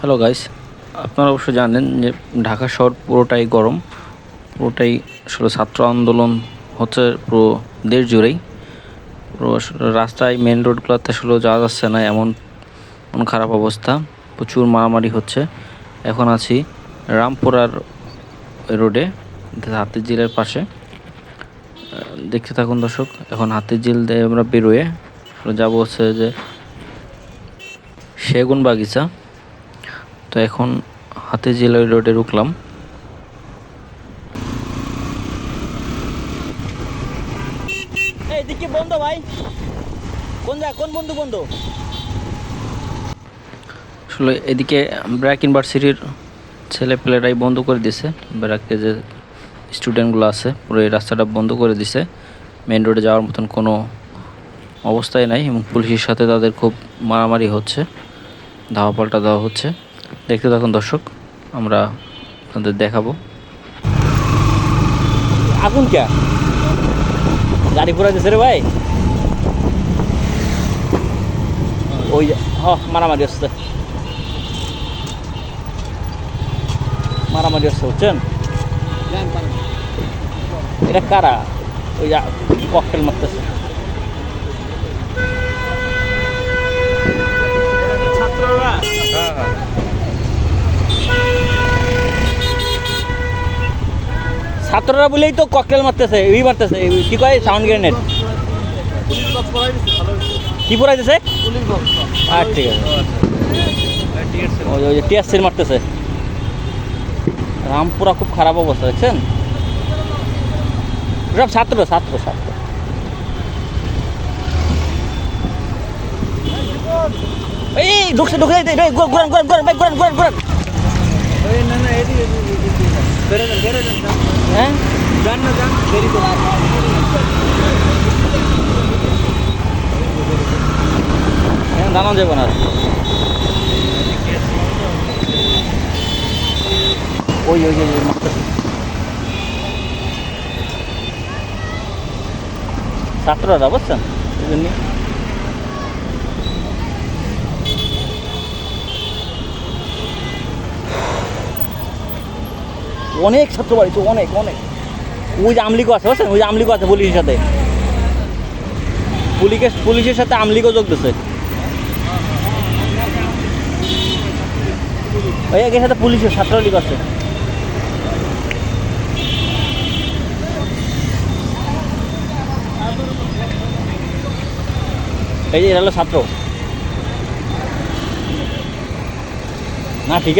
Hello guys আপনারা অবশ্য জানেন যে ঢাকা শহর পুরোটাই গরম। পুরোটাই আসলে ছাত্র আন্দোলন হচ্ছে পুরো দেশ জুড়েই। পুরো রাস্তায় মেন রোডগুলোতে আসলে যাওয়া যাচ্ছে না, এমন এমন খারাপ অবস্থা। প্রচুর মারামারি হচ্ছে। এখন আছি রামপুরার রোডে হাতির ঝিলের পাশে দেখতে থাকুন দর্শক, এখন হাতির ঝিল দিয়ে আমরা বেরোয়ে। যাব হচ্ছে যে সেগুন বাগিচা তো এখন হাতে জেলা রোডে রুকলাম। এই দিকে বন্ধ ভাই। কোন কোন বন্ধু বন্ধু? আসলে এদিকে ব্র্যাক ইউনিভার্সিটির ছেলে পেলেরাই বন্ধ করে দিছে। ব্র্যাকে যে স্টুডেন্টগুলো আছে পুরো এই রাস্তাটা বন্ধ করে দিছে। মেন রোডে যাওয়ার মতন কোনো অবস্থাই নাই এবং পুলিশের সাথে তাদের খুব মারামারি হচ্ছে। ধাওয়া পাল্টা দেওয়া হচ্ছে। দেখতে থাকুন দর্শক, আমরা আপনাদের দেখাবো। আগুন কে? গাড়ি পুরা দিছে রে ভাই। ওই হ, মারামারি আসছে মারামারি আসছে বুঝছেন? এটা কারা? ওই ককটেল মারতেছে। ছাত্ররা বলেই তো ককটেল মারতেছে এই মারতেছে কি কয় সাউন্ড গ্রেনেড কি পড়াই দিছে আর ঠিক আছে ওই ওই যে মারতেছে রামপুরা খুব খারাপ অবস্থা দেখছেন সব ছাত্র ছাত্র ছাত্র এই ঢুকছে ঢুকছে এই, এই, এই, ঘোরান ঘোরান ঘোরান ভাই ঘোরান ঘোরান ঘোরান হ্যাঁ হ্যাঁ দাঁড়ানো যাবে না আর। ওই ওই ওই ওই মারতেছে। ছাত্ররা বুঝছেন এই জন্যে অনেক ছাত্র বাড়িতে অনেক অনেক। ওই যে আমলিগো আছে, বুঝছেন? ওই যে আমলিগো আছে পুলিশের সাথে। পুলিশের পুলিশের সাথে আমলিগো যোগ দিচ্ছে ওই একের সাথে পুলিশের ছাত্রলীগ আছে। এই যে এরা হলো ছাত্র। না, ঠিক আছে।